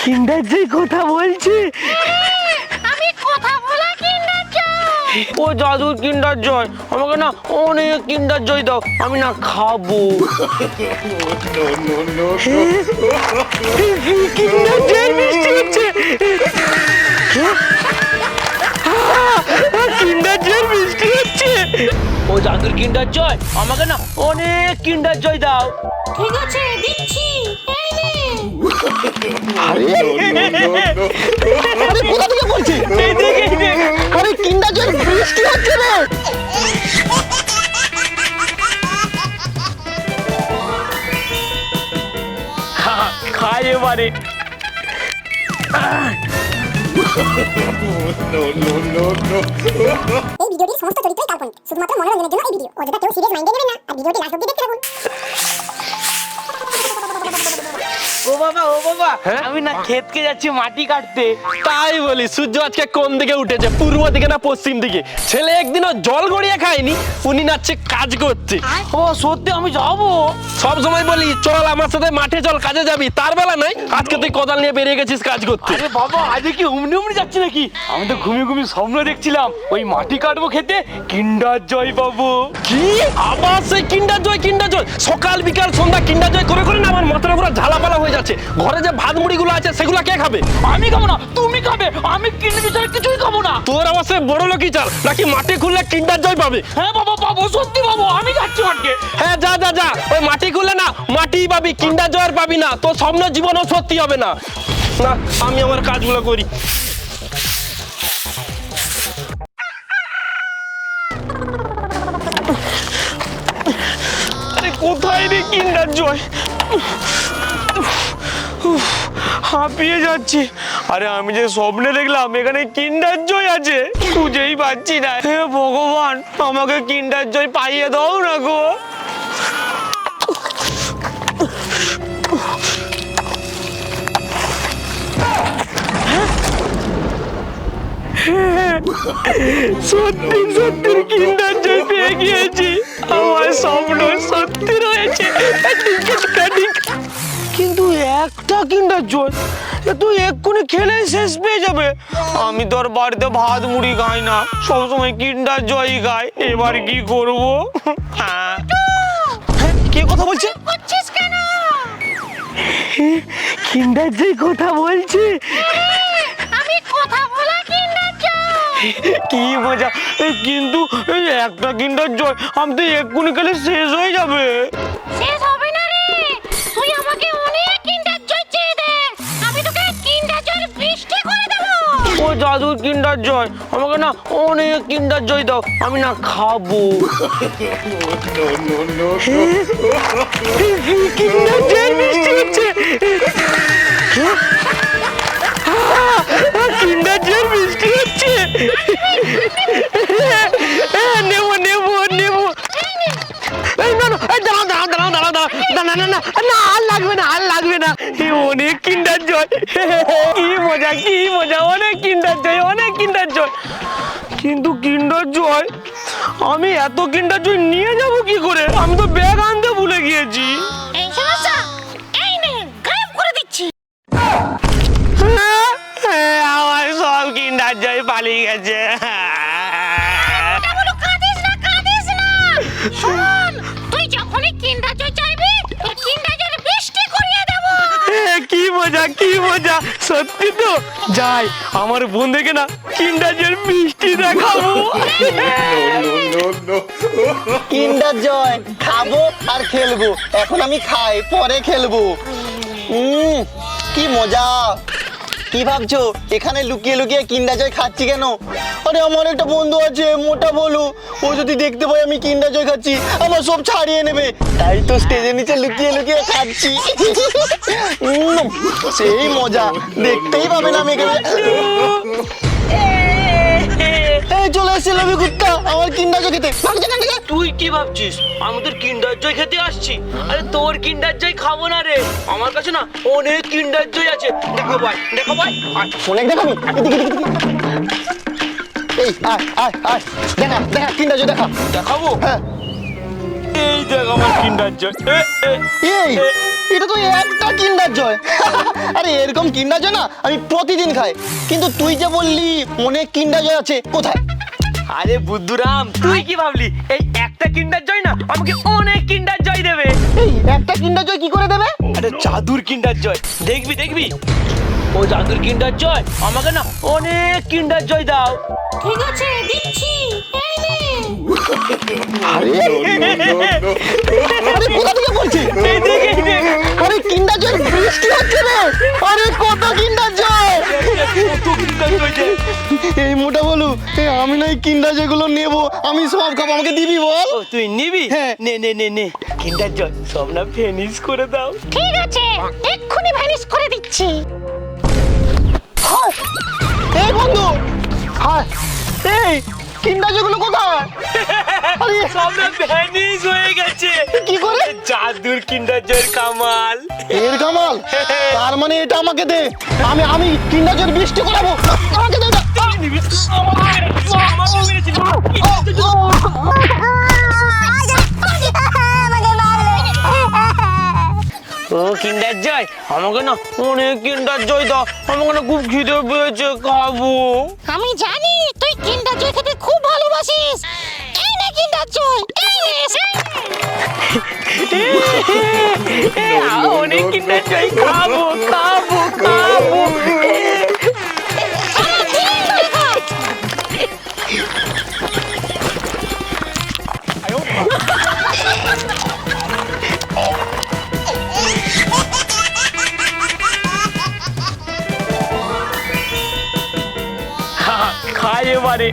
কিন্ডার যে কথা বলছে। আমি কথা বলা কিন্ডার জয়। ও জাদুর কিন্ডার জয়। আমাকে না অনেক কিন্ডার জয় দাও। আমি না খাব। কিন্ডার জয় মিষ্টি হচ্ছে। কিন্ডার জয় মিষ্টি হচ্ছে। ও জাদুর কিন্ডার জয়? আমাকে না অনেক কিন্ডার জয় দাও। ঠিক আছে দিচ্ছি। আরে কোথা থেকে বলছি। আরে কিন্ডার জয়ের বৃষ্টি হচ্ছে রে। খাই এবারে। এই ভিডিওটির সমস্ত চরিত্রই কাল্পনিক। শুধুমাত্র মনোরঞ্জনের জন্য এই ভিডিও। অযথা কেউ সিরিয়াস মাইন্ডে নেবেন না আর ভিডিওটি লাস্ট অব্দি দেখতে থাকুন। ও বাবা ও বাবা আমি না ক্ষেতকে যাচ্ছি মাটি কাটতে। তাই বলি সূর্য আজকে কোন দিকে উঠেছে? পূর্ব দিকে না পশ্চিম দিকে? ছেলে একদিনও জল গড়িয়ে খায়নি উনি নাচছে কাজ করছে। ও সত্যি আমি যাব? সব সময় বলি চল আমার সাথে মাঠে চল কাজে যাবি। তার বেলা নাই আজকে তুই কোদাল নিয়ে বেরিয়ে গেছিস কাজ করতে। আরে বাবা আজ কি উমনি উমনি যাচ্ছি নাকি? আমি তো ঘুমিয়ে ঘুমিয়ে স্বপ্ন দেখছিলাম ওই মাটি কাটবো খেতে কিন্ডার জয় পাবো। কি? আবার সেই কিন্ডার জয় কিন্ডার জয়? সকাল বিকাল সন্ধ্যা কিন্ডার জয় করে করে না আমার মাথাটা পুরো ঝালাপালা হয়ে যাচ্ছে। ঘরে যে ভাত মুড়িগুলো আছে, সেগুলো কে খাবে? আমি খাব না, তুমি খাবে। আমি কিন্ডার জয় কিছুই খাব না। তোর আবার সে বড় লোকই চাল, নাকি মাটি খুললে কিন্ডার জয় পাবে? হ্যাঁ বাবা, পাবো, সত্যি পাবো, আমি যাচ্ছি মাঠকে হ্যাঁ যা যা যা, ওই মাটি খুললে না মাটি পাবি, কিন্ডার জয়ের পাবি না, তোর স্বপ্ন জীবনও সত্যি হবে না। না, আমি আমার কাজগুলো করি। কোথায় রে কিন্ডার জয়? হাঁপিয়ে যাচ্ছি। আরে, আমি যে স্বপ্নে দেখলাম, এখানে কিন্ডার জয় আছে। খুঁজেই পাচ্ছি না। হে ভগবান, আমাকে কিন্ডার জয় পাইয়ে দাও না গো। সত্যি সত্যি, কিন্ডার কিন্ডার জয় এ তুই এক্ষুনি খেলে শেষ পেয়ে যাবে। আমি তোর বাড়িতে ভাত মুড়ি খাই না। সবসময় কিন্ডার জয়ই গাই এবার কি করব? হ্যাঁ। কে কথা বলছে? কেন? কিন্ডার জয় কথা বলছে। আমি কথা বলা কিন্ডার কি মজা। কিন্তু একটা কিন্ডার জয়। আমি তো এক্ষুনি খেলে শেষ হয়ে যাবে। ও জাদুর কিন্ডার জয়। আমাকে না অনেক কিন্ডার জয় দাও। আমি না খাব। কিন্ডার জয় মিষ্টি হচ্ছে। কিন্ডার জয় মিষ্টি হচ্ছে না না না না না আর লাগবে না আর লাগবে না। এই অনেক কিন্ডার জয়। কি মজা কি মজা অনেক কিন্ডার জয় অনেক কিন্ডার জয়। কিন্তু কিন্ডার জয় আমি এত কিন্ডার জয় নিয়ে যাব কি করে? আমি তো ব্যাগ আনতে ভুলে গিয়েছি। এই সমস্যা এই নে গায়েব করে দিচ্ছি। হ্যাঁ, হ্যাঁ, আমার সব কিন্ডার জয় পালিয়ে গেছে। মজা কি মজা? সত্যি তো? যাই আমার বন্ধুকে না কিন্ডার জয় মিষ্টি দেখাবো। কিন্ডার জয় খাব আর খেলব। এখন আমি খাই পরে খেলব। উম, কি মজা। কি ভাবছ? এখানে লুকিয়ে লুকিয়ে কিন্দা জয় খাচ্ছি কেন? আরে, আমার একটা বন্ধু আছে, মোটা বলু। ও যদি দেখতে পাই আমি কিন্দা জয় খাচ্ছি, আমার সব ছাড়িয়ে নেবে। তাই তো স্টেজের নিচে লুকিয়ে লুকিয়ে খাচ্ছি। সেই মজা। দেখতেই পাবে না আমি এখানে এই চলে এসেছে লবি কুত্তা আমার কিন্ডার জয় খেতে ভাগ যেখান থেকে। তুই কি ভাবছিস? আমি তোর কিন্ডার জয় খেতে আসছি। আরে তোর কিন্ডার জয় খাব না রে। আমার কাছে না অনেক কিন্ডার জয় আছে। দেখো ভাই দেখো ভাই। অনেক দেখাবি? এদিকে এদিকে এদিকে। এই আয় আয় আয়। দেখা দেখা কিন্ডার জয় দেখা। দেখাবো? হ্যাঁ। এই দেখ আমার কিন্ডার জয় এই এটা তো একটা একটা কিন্ডার জয় আরে এরকম কিন্ডার জয় না আমি প্রতিদিন খাই। কিন্তু তুই যে বললি অনেক কিন্ডার জয় আছে কোথায়? আরে বুদ্ধুরাম তুই কি ভাবলি? এই একটা কিন্ডার জয় না? আমাকে অনেক কিন্ডার জয় দেবে। এই একটা কিন্ডার জয় কি করে দেবে? আরে জাদুর কিন্ডার জয়। দেখবি দেখবি? ও জাদুর কিন্ডার জয় আমাকে না অনেক কিন্ডার জয় দাও। ঠিক আছে দিচ্ছি। এই নে। আরে বলু আমি না এই কিন্ডার জয়গুলো নেব আমি সব খাব। আমাকে দিবি বল? ও তুই নিবি? হ্যাঁ। নে নে নে নে। কিন্ডার জয় সব না ফিনিশ করে দাও। ঠিক আছে এক্ষুনি ভ্যানিশ করে দিচ্ছি। হায়! এই বন্ধু হায়। এই কিন্ডার জয়গুলো কোথায়? আরে। সব না ফিনিশ হয়ে গেছে। কি করে? জাদুর কিন্ডার জয়ের কামাল। এর কামাল? তার মানে এটা আমাকে দে। আমি আমি কিন্ডার জয় বৃষ্টি করাবো। আমাকে দে না। ও কিন্ডার জয় আমাকে না অনেক কিন্ডার জয় দাও। আমাকে না খুব খিদে পেয়েছে খাব। আমি জানি তুই কিন্ডার জয় খেতে খুব ভালোবাসিস। এই নে কিন্ডার জয় এই নে অনেক কিন্ডার জয় খাব খাব খাব। এবারে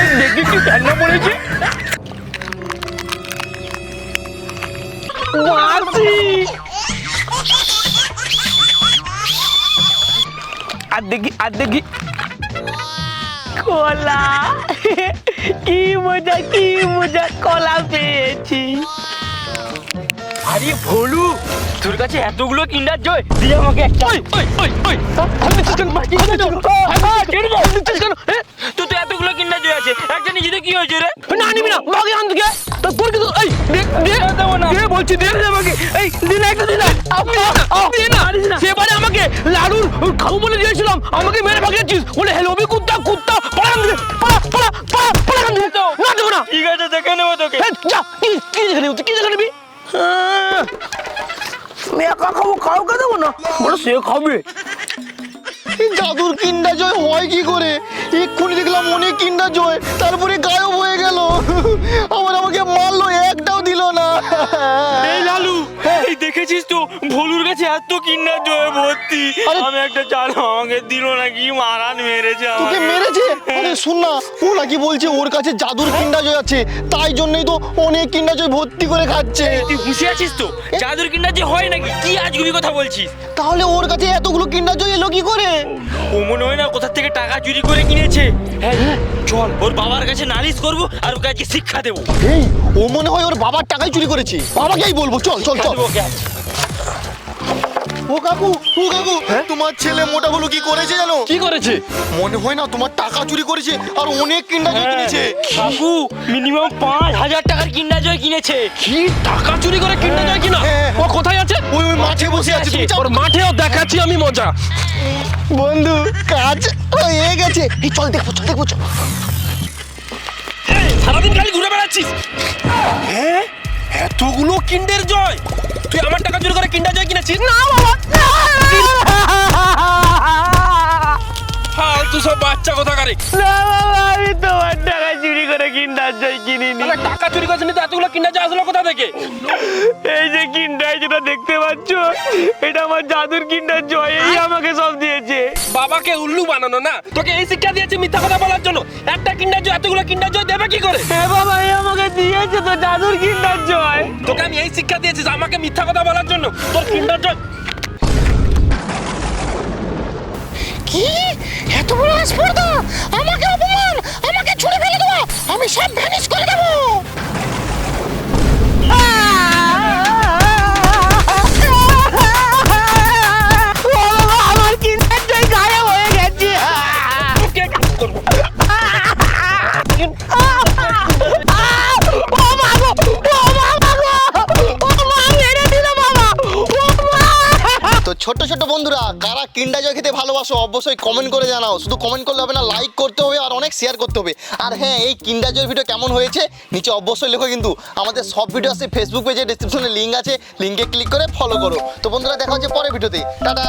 এই দেখি কি ঠান্ডা পড়েছে। আর দেখি আর দেখি। কলা। কি মজা কি মজা কলা পেয়েছি। আরে ভোলু তোর কাছে এতগুলো কিন্ডার জয় দিয়ে আমাকে একটা। ওই ওই ওই ওই। আমি তো কেন? মাটি কেন? কেন? কেন তুই তো এতগুলো কিন্ডার জয় আছে। একটা নিজে কি হয়েছে রে? না নিবি না। মাকে আন থেকে তো তোর কি এই দে দে। দেবো না। দে বলছি দে দে আমাকে। এই দিন একটা দিন আপনি দে না। সেবারে আমাকে লাড়ুর খাব বলে দিয়েছিলাম। আমাকে মেরে ভাগিয়েছিস বলে হেলবি কুত্তা কুত্তা পাড়া দে। পাড়া পাড়া পাড়া পাড়া না দেবো না। ঠিক আছে দেখে নেব তোকে। যা। কি কি দেখে নেব? তুই কি দেখে নিবি? আমি একা খাব কাউকে দেবো না? বলে সে খাবে। এই জাদুর কিন্ডা জয় হয় কি করে? এক্ষুনি দেখলাম অনেক কিন্ডা জয় তারপরে গায়েব হয়ে গেল। আবার আমাকে মারলো একটাও দিল না। এই লালু এই দেখেছিস তো? ভলুর কাছে এত কিন্ডার জয় ভর্তি। আমি একটা চাল আমাকে দিল না কি মারান মেরেছে তোকে। মেরেছে? আরে শুন না ও নাকি বলছে ওর কাছে জাদুর কিন্ডার জয় আছে। তাই জন্যই তো অনেক কিন্ডার জয় ভর্তি করে খাচ্ছে। তুই বুঝে আছিস তো? জাদুর কিন্ডার যে হয় নাকি? কি আজগুবি কথা বলছিস? তাহলে ওর কাছে এতগুলো কিন্ডার জয় এলো কি করে? ও মনে হয় না কোথা থেকে টাকা চুরি করে কিনেছে। হ্যাঁ চল ওর বাবার কাছে নালিশ করব আর ওকে আজকে শিক্ষা দেবো। এই ও মনে হয় ওর বাবার টাকাই চুরি করেছে। বাবাকেই বলব। চল চল চল। ওকে। ও কাকু ও কাকু তোমার ছেলে মোটা বলো কি করেছে জানো? কি করেছে? মনে হয় না তোমার টাকা চুরি করেছে আর অনেক কিন্ডার জয় কিনেছে। কাকু মিনিমাম পাঁচ হাজার টাকার কিন্ডার জয় কিনেছে। কি টাকা চুরি করে কিনতে যায় কিনা? হ্যাঁ। ও কোথায় আছে? ওই ওই মাঠে বসে আছে তুমি ওর মাঠেও দেখাচ্ছি আমি মজা। বন্ধু কাজ হয়ে গেছে। এই চল দেখব চল দেখব চল। সারাদিন খালি ঘুরে বেড়াচ্ছিস? হ্যাঁ? এতগুলো কিন্ডের জয়? তুই আমার টাকা চুরি করে কিন্ডার জয় কিনেছিস? না বাবা তুই সব বাচ্চা কথা কারে না বাবা আমি তোমার করে কিন্ডার জয় কিনিনি। তাহলে টাকা চুরি করেছিস তো এতগুলো কিন্ডার জয় আসলো কোথা থেকে? এই যে কিন্ডার যেটা দেখতে পাচ্ছ? এটা আমার জাদুর কিন্ডার জয় এই আমাকে সব দিয়েছে। বাবাকে উল্লু বানানো না? তোকে এই শিক্ষা দিয়েছে মিথ্যা কথা বলার জন্য। একটা কিন্ডার জয় এতগুলো কিন্ডার জয় দেবে কি করে? এ বাবা এই আমাকে দিয়েছে তো জাদুর কিন্ডার জয় তোকে আমি এই শিক্ষা দিয়েছি যে আমাকে মিথ্যা কথা বলার জন্য। তোর কিন্ডার জয় কি? এত বড় স্পর্ধা আমাকে অপমান আমাকে ছুড়ে ফেলে দেবো আমি সব ভ্যানিশ করে দেবো। খেতে ভালোবাসো, অবশ্যই কমেন্ট করে জানাও। শুধু কমেন্ট করলে হবে না লাইক করতে হবে আর অনেক শেয়ার করতে হবে। আর হ্যাঁ এই কিন্ডা জয়ের ভিডিও কেমন হয়েছে? নিচে অবশ্যই লেখো কিন্তু। আমাদের সব ভিডিও আছে ফেসবুক পেজে ডিসক্রিপশনে লিঙ্ক আছে। লিঙ্কে ক্লিক করে ফলো করো। তো বন্ধুরা, দেখা হচ্ছে পরে ভিডিওতে টাটা!